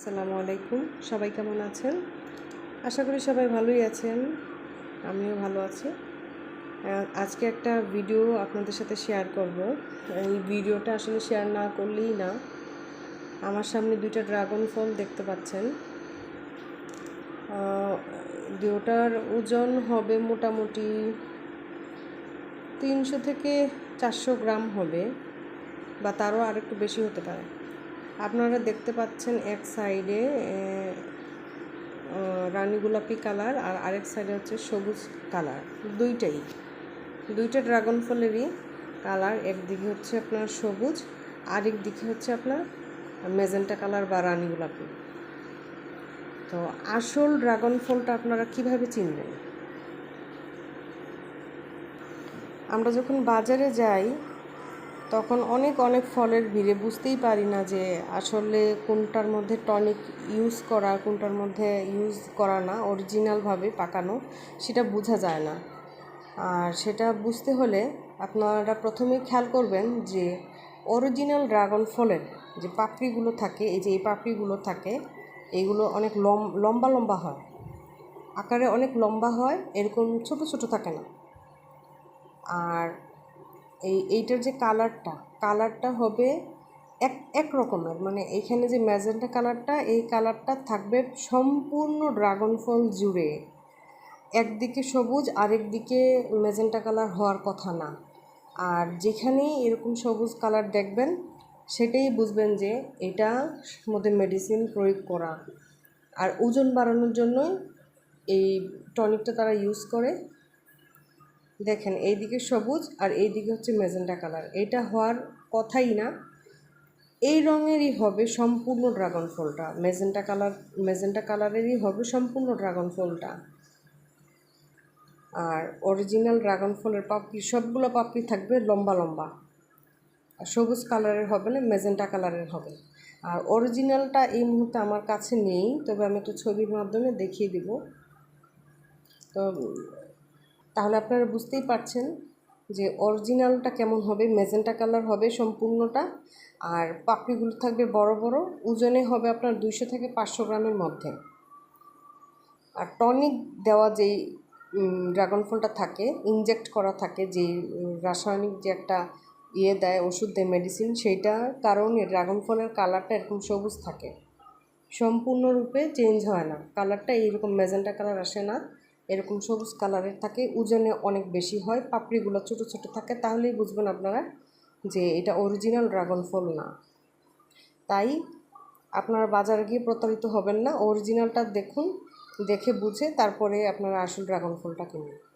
আসসালামু আলাইকুম। সবাই কেমন আছেন? আশা করি সবাই ভালোই আছেন। আমিও ভালো আছি। আজকে একটা ভিডিও আপনাদের সাথে শেয়ার করব। এই ভিডিওটা আসলে শেয়ার না করলেই না। আমার সামনে দুইটা ড্রাগন ফল দেখতে পাচ্ছেন। দুটার ওজন হবে মোটামুটি তিনশো থেকে চারশো গ্রাম হবে, বা তারও আর একটু বেশি হতে পারে। আপনারা দেখতে পাচ্ছেন এক সাইডে রানী গোলাপি কালার আর আরেক সাইডে হচ্ছে সবুজ কালার। দুইটাই। দুইটা ড্রাগন ফলেরই কালার। একদিকে হচ্ছে আপনার সবুজ, আরেক দিকে হচ্ছে আপনার মেজেন্টা কালার বা রানী গোলাপি। তো আসল ড্রাগন ফলটা আপনারা কীভাবে চিনবেন? আমরা যখন বাজারে যাই তখন অনেক অনেক ফলের ভিড়ে বুঝতেই পারি না যে আসলে কোনটার মধ্যে টনিক ইউজ করা, কোনটার মধ্যে ইউজ করা না অরিজিনালভাবে পাকানো, সেটা বোঝা যায় না। আর সেটা বুঝতে হলে আপনারা প্রথমে খেয়াল করবেন যে অরিজিনাল ড্রাগন ফলের যে পাপড়িগুলো থাকে, এই যে এই পাপড়িগুলো থাকে এইগুলো অনেক লম, লম্বা লম্বা হয়। আকারে অনেক লম্বা হয়, এরকম ছোট ছোট থাকে না। আর এই, এইটার যে কালারটা কালারটা হবে এক এক রকমের। মানে এইখানে যে ম্যাজেন্টা কালারটা, এই কালারটা থাকবে সম্পূর্ণ ড্রাগন ফল জুড়ে। একদিকে সবুজ আরেক দিকে ম্যাজেন্টা কালার হওয়ার কথা না। আর যেখানেই এরকম সবুজ কালার দেখবেন, সেটাই বুঝবেন যে এটা মধ্যে মেডিসিন প্রয়োগ করা। আর ওজন বাড়ানোর জন্যই এই টনিকটা তারা ইউজ করে। দেখেন, এইদিকে সবুজ আর এইদিকে হচ্ছে মেজেন্টা কালার। এটা হওয়ার কথাই না। এই রঙেরই হবে সম্পূর্ণ ড্রাগন ফলটা। মেজেন্টা কালার মেজেন্টা কালারেরই হবে সম্পূর্ণ ড্রাগন ফলটা। আর অরিজিনাল ড্রাগন ফলের পাপড়ি, সবগুলো পাপড়ি থাকবে লম্বা লম্বা। আর সবুজ কালারের হবে না মেজেন্টা কালারের হবে। আর অরিজিনালটা এই মুহূর্তে আমার কাছে নেই, তবে আমি একটু ছবির মাধ্যমে দেখিয়ে দিব। তো তাহলে আপনারা বুঝতেই পারছেন যে অরিজিনালটা কেমন হবে, মেজেন্টা কালার হবে সম্পূর্ণটা, আর পাপড়িগুলো থাকবে বড় বড়, ওজনে হবে আপনার দুইশো থেকে পাঁচশো গ্রামের মধ্যে। আর টনিক দেওয়া যেই ড্রাগন ফলটা থাকে ইনজেক্ট করা থাকে, যে, রাসায়নিক যে একটা ইয়ে দেয়, ওষুধ দেয় মেডিসিন সেইটার কারণে ড্রাগন ফলের কালারটা এরকম সবুজ থাকে। সম্পূর্ণরূপে চেঞ্জ হয় না। কালারটা এইরকম, মেজেন্টা কালার আসে না। এরকম সবুজ কালারের থাকে, ওজনে অনেক বেশি হয়, পাপড়িগুলো ছোট ছোট থাকে, তাহলেই বুঝবেন আপনারা যে এটা অরিজিনাল ড্রাগন ফল না। তাই আপনারা বাজারে গিয়ে প্রতারিত হবেন না অরিজিনালটা দেখুন, দেখে বুঝে তারপরে আপনারা আসল ড্রাগন ফলটা কিনুন।